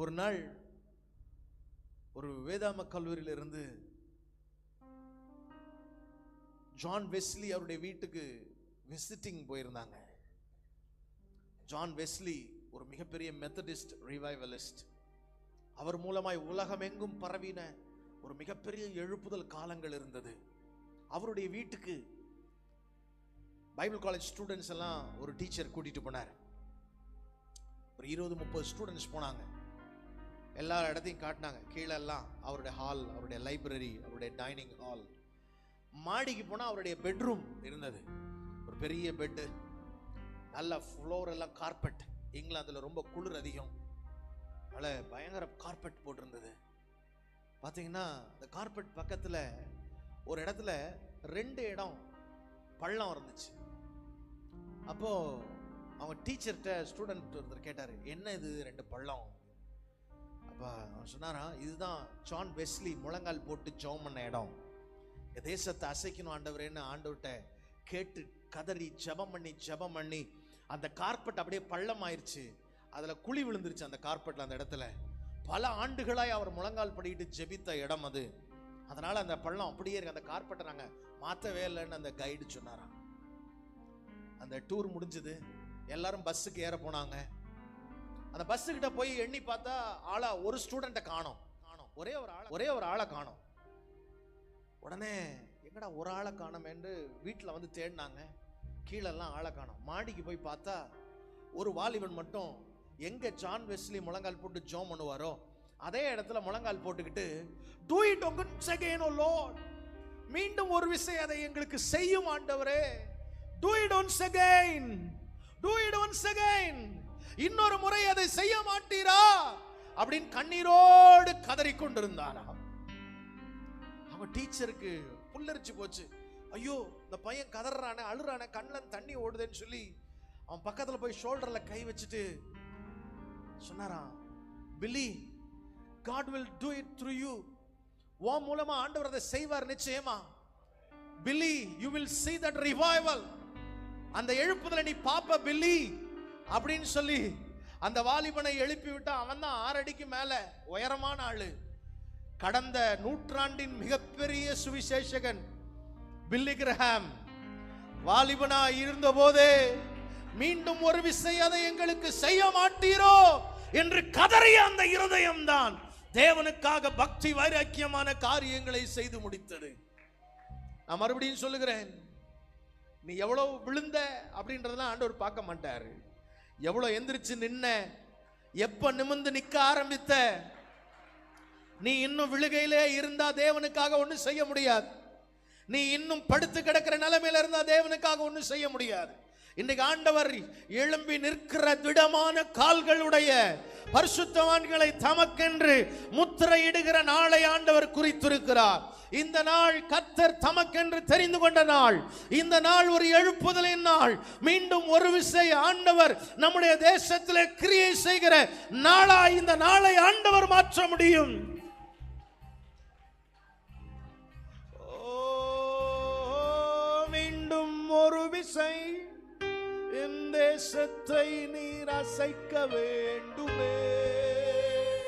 ஒரு நாள் ஒரு வேதாம கல்லூரியிலிருந்து ஜான் வெஸ்லி அவருடைய வீட்டுக்கு விசிட்டிங் போயிருந்தாங்க. ஜான் வெஸ்லி ஒரு மிகப்பெரிய மெத்தடிஸ்ட் ரிவைவலிஸ்ட். அவர் மூலமாய் உலகமெங்கும் பரவின ஒரு மிகப்பெரிய எழுப்புதல் காலங்கள் இருந்தது. அவருடைய வீட்டுக்கு பைபிள் காலேஜ் ஸ்டூடெண்ட்ஸ் எல்லாம் ஒரு டீச்சர் கூட்டிட்டு போனார். ஒரு இருபது முப்பது ஸ்டூடெண்ட்ஸ் போனாங்க. எல்லா இடத்தையும் காட்டினாங்க. கீழே எல்லாம் அவருடைய ஹால் அவருடைய லைப்ரரி அவருடைய டைனிங் ஹால் மாடிக்கு போனால் அவருடைய பெட்ரூம் இருந்தது. ஒரு பெரிய பெட்டு நல்ல ஃப்ளோர் எல்லாம் கார்பெட் இங்கிலாந்தில் ரொம்ப குளிர் அதிகம். நல்ல பயங்கர கார்பெட் போட்டிருந்தது. பார்த்தீங்கன்னா அந்த கார்பெட் பக்கத்தில் ஒரு இடத்துல ரெண்டு இடம் பள்ளம் இருந்துச்சு. அப்போது அவன் டீச்சர்கிட்ட ஸ்டூடெண்ட் ஒருத்தர் கேட்டார் என்ன இது ரெண்டு பள்ளம்? அப்போ அவன் சொன்னாராம் இதுதான் ஜான் வெஸ்லி முழங்கால் போட்டு ஜெபம் பண்ண இடம். இந்த தேசத்தை அசைக்கணும் ஆண்டவரேன்னு ஆண்டவர்கிட்ட கேட்டு கதறி ஜெபம் பண்ணி ஜபம் பண்ணி அந்த கார்பெட் அப்படியே பள்ளம் ஆயிடுச்சு அதில் குழி விழுந்துருச்சு அந்த கார்பெட்டில் அந்த இடத்துல. பல ஆண்டுகளாய் அவர் முழங்கால் படிக்கிட்டு ஜெபித்த இடம் அது. அதனால் அந்த பள்ளம் அப்படியே இருக்கு. அந்த கார்பெட்டை நாங்கள் மாற்றவே இல்லைன்னு அந்த கைடு சொன்னாராம். அந்த டூர் முடிஞ்சது. எல்லாரும் பஸ்ஸுக்கு ஏற போனாங்க. அந்த பஸ் கிட்ட போய் எண்ணி பார்த்தா ஆளா ஒரு ஸ்டூடெண்ட்டை காணோம் காணோம். ஒரே ஒரு ஆளை ஒரே ஒரு ஆளை காணோம். உடனே எங்கடா ஒரு ஆளை காணமேன்று வீட்டில் வந்து தேடினாங்க. கீழெல்லாம் ஆளை காணோம். மாடிக்கு போய் பார்த்தா ஒரு வாலிபன் மட்டும் எங்க ஜான் வெஸ்லி முழங்கால் போட்டு ஜோம் பண்ணுவாரோ அதே இடத்துல முழங்கால் போட்டுக்கிட்டு do it once again oh lord மீண்டும் ஒரு விஷயம் அதை எங்களுக்கு செய்யும் ஆண்டவரே. Do it once again do it once again இன்னொரு முறை அதை செய்ய மாட்டீரா? அப்படின்னு கண்ணீரோடு கதறி கொண்டிருந்தாராம் அவன் டீச்சருக்கு புல்லரிச்சு போச்சு. ஐயோ இந்த பையன் கதறானே அழுறானே கண்ணில் தண்ணி ஓடுதேன்னு சொல்லி அவன் பக்கத்துல போய் ஷோல்டர்ல கை வச்சுட்டு சொன்னாராம் Billy God will do it through you oh மூலமா ஆண்டவர் அதை செய்வார் நிச்சயமா. Billy you will see that revival அந்த எழுப்புதலை நீ பாப்ப பில்லி. அப்படின்னு சொல்லி அந்த வாலிபனை எழுப்பி விட்டா அவன் தான் ஆறடிக்கு மேலே உயரமான ஆளு. கடந்த நூற்றாண்டின் மிகப்பெரிய சுவிசேஷகன் பில்லி கிரஹாம். வாலிபனா இருந்த போதே மீண்டும் ஒரு விசை அதை எங்களுக்கு செய்ய மாட்டீரோ என்று கதறிய அந்த இருதயம் தான் தேவனுக்காக பக்தி வைராக்கியமான காரியங்களை செய்து முடித்தது. நான் மறுபடியும் சொல்லுகிறேன் நீ எவ்வளவு விழுந்த அப்படின்றதெல்லாம் ஆண்டவர் பார்க்க மாட்டாரு. எவ்வளவு எந்திரிச்சு நின்ன? எப்ப நிமிந்து நிக்க ஆரம்பித்த? நீ இன்னும் விழுகையிலே இருந்தா தேவனுக்காக ஒன்றும் செய்ய முடியாது. நீ இன்னும் படுத்து கிடக்கிற நிலைமையில இருந்தா தேவனுக்காக ஒன்றும் செய்ய முடியாது. இன்றைக்கு ஆண்டவர் எழும்பி நிற்கிற திடமான கால்களுடைய பரிசுத்தவான்களை தமக்கென்று முத்திரையிடுகிற நாளை ஆண்டவர் குறித்திருக்கிறார். இந்த நாள் கத்தர் தமக்கென்று தெரிந்து கொண்ட நாள். இந்த நாள் ஒரு எழுப்புதலின் நாள். மீண்டும் ஒரு விசை ஆண்டவர் நம்முடைய தேசத்திலே கிரியை செய்கிற நாளா இந்த நாளை ஆண்டவர் மாற்ற முடியும். மீண்டும் ஒரு விசை. என் தேசத்தை நீர் அசைக்க வேண்டுமே.